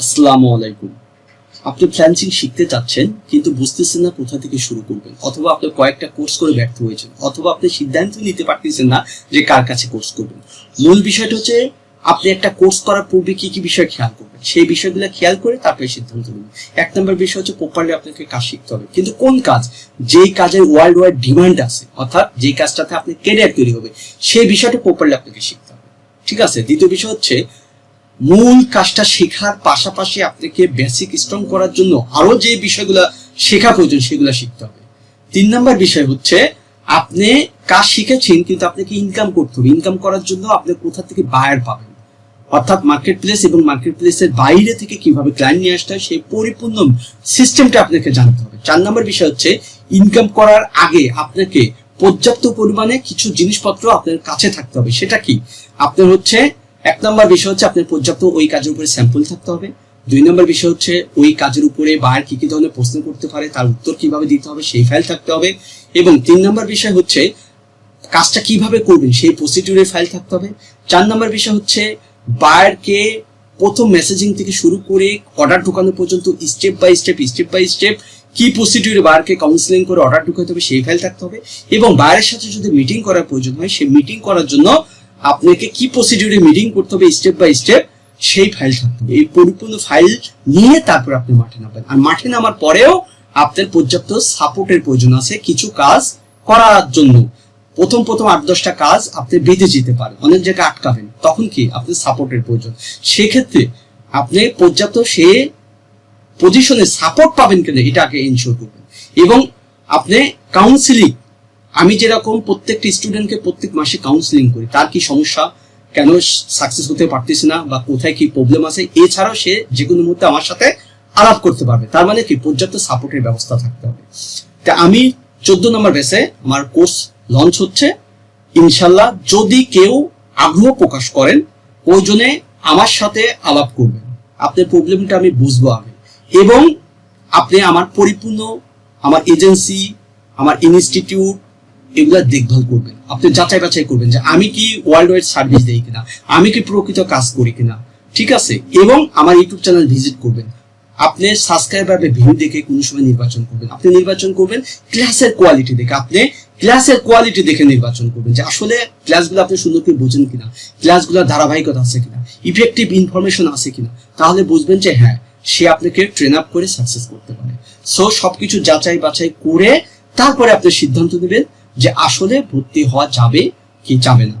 আসসালামু আলাইকুম। আপনি ফ্রিল্যান্সিং শিখতে চাচ্ছেন, কিন্তু বুঝতেছেন না কোথা থেকে শুরু করবেন, অথবা আপনি কয়েকটা কোর্স করে ব্যর্থ হয়েছেন, অথবা আপনি সিদ্ধান্ত নিতে পারতেছেন না যে কার কাছে কোর্স করবেন। মূল বিষয়টা হচ্ছে, আপনি একটা কোর্স করার পূর্বে কি কি বিষয় খেয়াল করবেন? সেই বিষয়গুলো খেয়াল করে তারপরে সিদ্ধান্ত নেবেন এক নম্বর বিষয় হচ্ছে প্রপারলি আপনাকে কাজ শিখতে হবে। কিন্তু কোন কাজ? যেই কাজের ওয়ার্ল্ড ওয়াইড ডিমান্ড আছে, অর্থাৎ যেই কাজটাতে আপনি কেরিয়ার তৈরি হবে, সেই বিষয়টা প্রপারলি আপনাকে শিখতে হবে। ঠিক আছে? দ্বিতীয় বিষয় হচ্ছে মূল কাজটা শেখার পাশাপাশি আপনাকে বেসিক স্ট্রং করার জন্য আরও যে বিষয়গুলো শেখা প্রয়োজন সেগুলো শিখতে হবে। তিন নম্বর বিষয় হচ্ছে, আপনি কাজ শিখেছেন কিন্তু আপনাকে ইনকাম করতে হবে। ইনকাম করার জন্য আপনি কোথা থেকে বায়ার পাবেন? অর্থাৎ মার্কেট প্লেস এবং মার্কেট প্লেসের বাইরে থেকে কীভাবে ক্লায়েন্ট নিয়ে আসতে হয় সেই পরিপূর্ণ সিস্টেমটা আপনাকে জানতে হবে। চার নম্বর বিষয় হচ্ছে ইনকাম করার আগে আপনাকে পর্যাপ্ত পরিমাণে কিছু জিনিসপত্র আপনার কাছে থাকতে হবে। সেটা কি? আপনার হচ্ছে এক নম্বর বিষয় হচ্ছে আপনার পর্যাপ্ত ওই কাজের উপরে স্যাম্পল থাকতে হবে। দুই নম্বর বিষয় হচ্ছে ওই কাজের উপরে বায়ার কি কি ধরনের প্রশ্ন করতে পারে, তার উত্তর কীভাবে দিতে হবে সেই ফাইল থাকতে হবে। এবং তিন নম্বর বিষয় হচ্ছে কাজটা কীভাবে করবেন, সেই প্রসিডিউরের ফাইল থাকতে হবে। চার নম্বর বিষয় হচ্ছে বায়ারকে প্রথম মেসেজিং থেকে শুরু করে অর্ডার ঢোকানো পর্যন্ত step by step step by step কি প্রসিডিউরে বায়ারকে কাউন্সিলিং করে অর্ডার ঢুকাতে হবে সেই ফাইল থাকতে হবে। এবং বায়ারের সাথে যদি মিটিং করার প্রয়োজন হয়, সেই মিটিং করার জন্য আপনাকে কি প্রসিডিউরে মিটিং করতে হবে স্টেপ বাই স্টেপ সেই ফাইল থাকতে হবে। এই পরিপূর্ণ ফাইল নিয়ে তারপর আপনি মাঠে নামবেন। আর মাঠে নামার পরেও আপনার পর্যাপ্ত সাপোর্টের প্রয়োজন আছে, কিছু কাজ করার জন্য। প্রথম প্রথম আট দশটা কাজ আপনি বেঁধে যেতে পারেন, অনেক জায়গায় আটকাবেন। তখন কি আপনি সাপোর্টের প্রয়োজন। সেক্ষেত্রে আপনি পর্যাপ্ত সে পজিশনে সাপোর্ট পাবেন কিনা, এটা আগে এনশিওর করবেন। এবং আপনি কাউন্সিলিং আমি যেরকম প্রত্যেকটা স্টুডেন্টকে প্রত্যেক মাসে কাউন্সিলিং করি, তার কি সমস্যা? কেন সাকসেস হতে পারতেছে না বা কোথায় কি প্রবলেম আছে? এছাড়াও সে যে কোনো মুহূর্তে আমার সাথে আলাপ করতে পারবে। তার মানে কি? পর্যাপ্ত সাপোর্টের ব্যবস্থা থাকতে হবে। তা আমি চোদ্দ নম্বর বেসে আমার কোর্স লঞ্চ হচ্ছে। ইনশাল্লাহ যদি কেউ আগ্রহ প্রকাশ করেন, ওই প্রয়োজনে আমার সাথে আলাপ করবেন। আপনার প্রবলেমটা আমি বুঝব আমি এবং আপনি আমার পরিপূর্ণ, আমার এজেন্সি আমার ইনস্টিটিউট এগুলা দেখভাল করবেন। আপনি যাচাই বাছাই করবেন যে আমি কি ওয়ার্ল্ড ওয়াইড সার্ভিস দেই কিনা, আমি কি প্রকৃত কাজ করি কিনা, ঠিক আছে? এবং আমার ইউটিউব চ্যানেল ভিজিট করবেন। আপনি সাবস্ক্রাইবার বা ভিউ দেখে কোনো সময় নির্বাচন করবেন? আপনি নির্বাচন করবেন ক্লাসের কোয়ালিটি দেখে। আপনি ক্লাসের কোয়ালিটি দেখে নির্বাচন করবেন যে আসলে ক্লাসগুলো আপনি সুন্দর করে বোঝেন কিনা ক্লাসগুলোর ধারাবাহিকতা আছে কিনা ইফেক্টিভ ইনফরমেশন আছে কিনা, তাহলে বুঝবেন যে হ্যাঁ সে আপনাকে ট্রেন আপ করে সাকসেস করতে পারে। সো সবকিছু যাচাই বাছাই করে তারপরে আপনি সিদ্ধান্ত নেবেন যে আসলে ভর্তি হওয়া যাবে কি যাবে না।